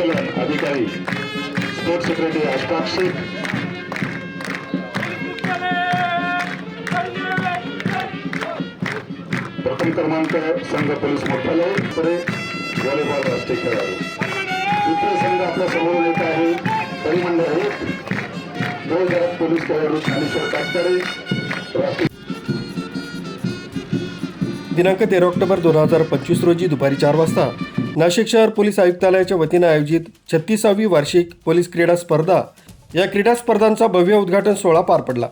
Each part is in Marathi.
संचलन अधिकारी. स्पोर्ट सेक्रेटरी अष्टाक शेख प्रथम क्रमांक संघ पोलीस मुख्यालय पुढे व्हॉलीबॉल राष्ट्रीय खेळाडू दुसरे संघ आपल्यासमोर येत आहे परिमंडळ एक दोन जगात पोलीस खेळाडू ज्ञानेश्वर काटकरे राष्ट्रीय दिनांक तेरा ऑक्टोबर दोन हजार पंचवीस रोजी दुपारी चार वाजता नाशिक शहर पोलीस आयुक्तालयाच्या वतीनं आयोजित छत्तीसावी वार्षिक पोलीस क्रीडा स्पर्धा या क्रीडा स्पर्धांचा भव्य उद्घाटन सोहळा पार पडला.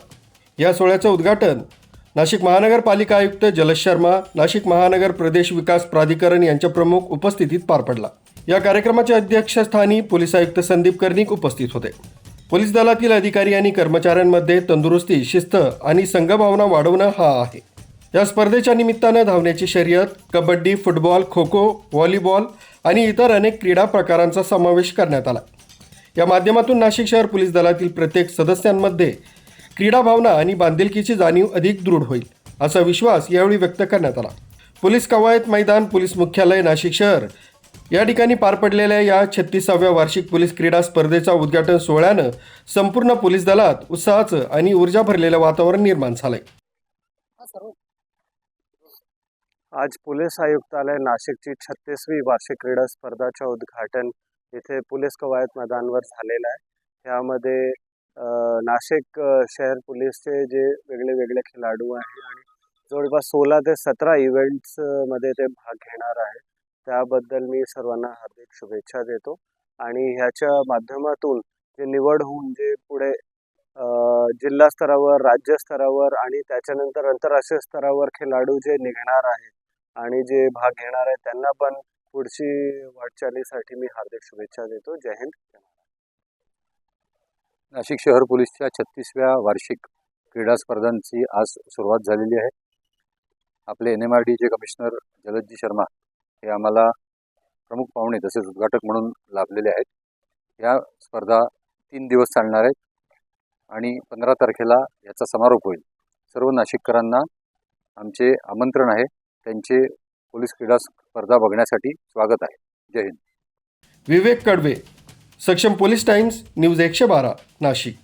या सोहळ्याचं उद्घाटन नाशिक महानगरपालिका आयुक्त जलश शर्मा नाशिक महानगर प्रदेश विकास प्राधिकरण यांच्या प्रमुख उपस्थितीत पार पडला. या कार्यक्रमाच्या अध्यक्षस्थानी पोलीस आयुक्त संदीप कर्णिक उपस्थित होते. पोलीस दलातील अधिकारी आणि कर्मचाऱ्यांमध्ये तंदुरुस्ती शिस्त आणि संघभावना वाढवणं हा आहे. या स्पर्धेच्या निमित्तानं धावण्याची शर्यत कबड्डी फुटबॉल खो खो व्हॉलीबॉल आणि इतर अनेक क्रीडा प्रकारांचा समावेश करण्यात आला. या माध्यमातून नाशिक शहर पोलीस दलातील प्रत्येक सदस्यांमध्ये क्रीडा भावना आणि बांधिलकीची जाणीव अधिक दृढ होईल असा विश्वास यावेळी व्यक्त करण्यात आला. पोलीस कवायत मैदान पोलीस मुख्यालय नाशिक शहर या ठिकाणी पार पडलेल्या या छत्तीसाव्या वार्षिक पोलीस क्रीडा स्पर्धेचा उद्घाटन सोहळ्यानं संपूर्ण पोलीस दलात उत्साहाचं आणि ऊर्जा भरलेलं वातावरण निर्माण झालंय. आज पोलीस आयुक्तालय नाशिकची छत्तीसवी वार्षिक क्रीडा स्पर्धाचं उद्घाटन इथे पोलीस कवायत मैदानवर झालेलं आहे. यामध्ये नाशिक शहर पोलीसचे जे वेगळे वेगळे खेळाडू आहे आणि जवळपास सोळा ते सतरा इव्हेंट्समध्ये ते भाग घेणार आहे त्याबद्दल मी सर्वांना हार्दिक शुभेच्छा देतो. आणि ह्याच्या माध्यमातून जे निवड होऊन जे पुढे जिल्हा स्तरावर राज्य स्तरावर आणि त्याच्यानंतर आंतरराष्ट्रीय स्तरावर खेळाडू जे निघणार आहेत आणि जे भाग घेणार आहेत त्यांना पण पुढची वाटचालीसाठी मी हार्दिक शुभेच्छा देतो. जय हिंद. नाशिक शहर पोलीसच्या छत्तीसव्या वार्षिक क्रीडा स्पर्धांची आज सुरुवात झालेली आहे. आपले एन एम आर डीचे कमिशनर जलदजी शर्मा हे आम्हाला प्रमुख पाहुणे तसेच उद्घाटक म्हणून लाभलेले आहेत. या स्पर्धा तीन दिवस चालणार आहेत. आणि पंधरा तारखेला याचा समारोप होईल. सर्व नाशिककरांना आमचे आमंत्रण आहे. त्यांचे पोलीस क्रीडा स्पर्धा बघण्यासाठी स्वागत आहे. जय हिंद. विवेक कडवे सक्षम पोलीस टाइम्स न्यूज एकशे बारा नाशिक.